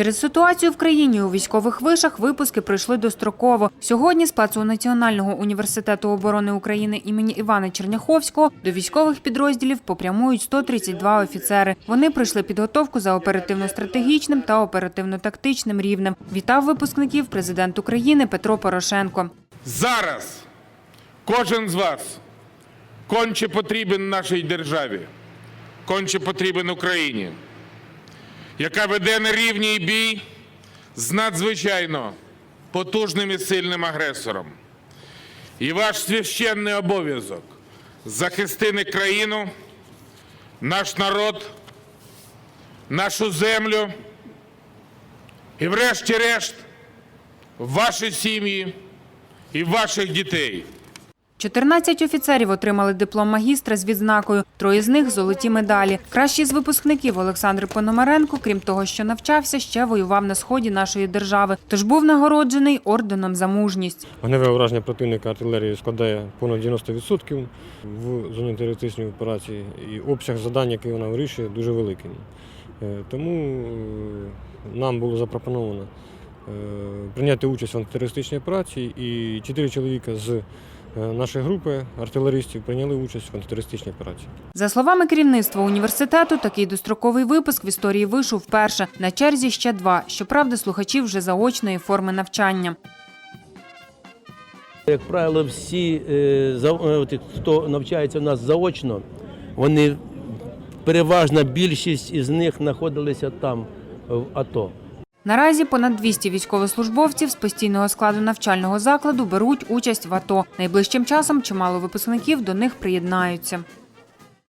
Через ситуацію в країні у військових вишах випуски пройшли достроково. Сьогодні з плацу Національного університету оборони України імені Івана Черняховського до військових підрозділів попрямують 132 офіцери. Вони пройшли підготовку за оперативно-стратегічним та оперативно-тактичним рівнем. Вітав випускників президент України Петро Порошенко. Зараз кожен з вас конче потрібен нашій державі, конче потрібен Україні, яка веде на рівній бій з надзвичайно потужним і сильним агресором. І ваш священний обов'язок захистити країну, наш народ, нашу землю і, врешті-решт, ваші сім'ї і ваших дітей. 14 офіцерів отримали диплом магістра з відзнакою. Троє з них золоті медалі. Кращий з випускників Олександр Пономаренко, крім того, що навчався, ще воював на сході нашої держави. Тож був нагороджений орденом за мужність. Вогневе ураження противника артилерії складає понад 90% в зоні терористичної операції, і обсяг завдань, який вона вирішує, дуже великий. Е, Тому е, нам було запропоновано е, прийняти участь в антитерористичній операції, і чотири чоловіка з е, нашої групи артилеристів прийняли участь в антитерористичній операції. За словами керівництва університету, такий достроковий випуск в історії вишу вперше. На черзі ще два. Щоправда, слухачів вже заочної форми навчання. Як правило, всі, е, е, хто навчається у нас заочно, вони переважна більшість із них знаходилися там, в АТО. Наразі понад 200 військовослужбовців з постійного складу навчального закладу беруть участь в АТО. Найближчим часом чимало випускників до них приєднаються.